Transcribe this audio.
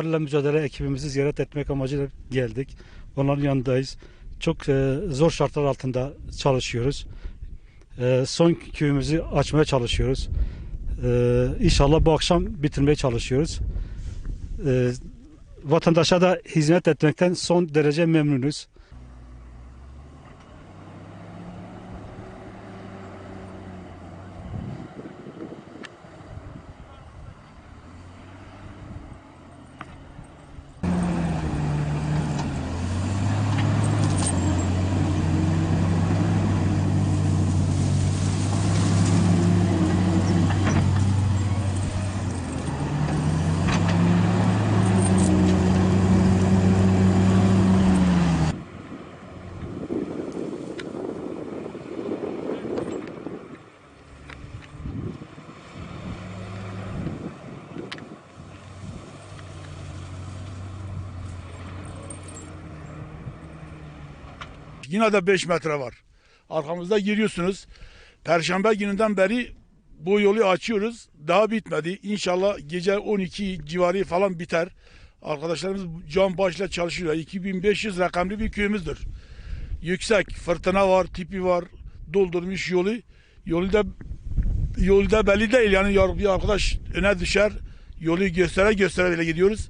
Buharla mücadele ekibimizi ziyaret etmek amacıyla geldik. Onların yanındayız. Çok e, zor şartlar altında çalışıyoruz. E, son köyümüzü açmaya çalışıyoruz. E, inşallah bu akşam bitirmeye çalışıyoruz. E, vatandaşa da hizmet etmekten son derece memnunuz. Yine de 5 metre var. Arkamızda giriyorsunuz. Perşembe gününden beri bu yolu açıyoruz. Daha bitmedi. İnşallah gece 12 civarı falan biter. Arkadaşlarımız can başla çalışıyorlar. 2500 rakamlı bir köyümüzdür. Yüksek, fırtına var, tipi var. Doldurmuş yolu. Yolu da yolu da belli değil. Yani bir arkadaş öne düşer. Yolu göstere göstere böyle gidiyoruz.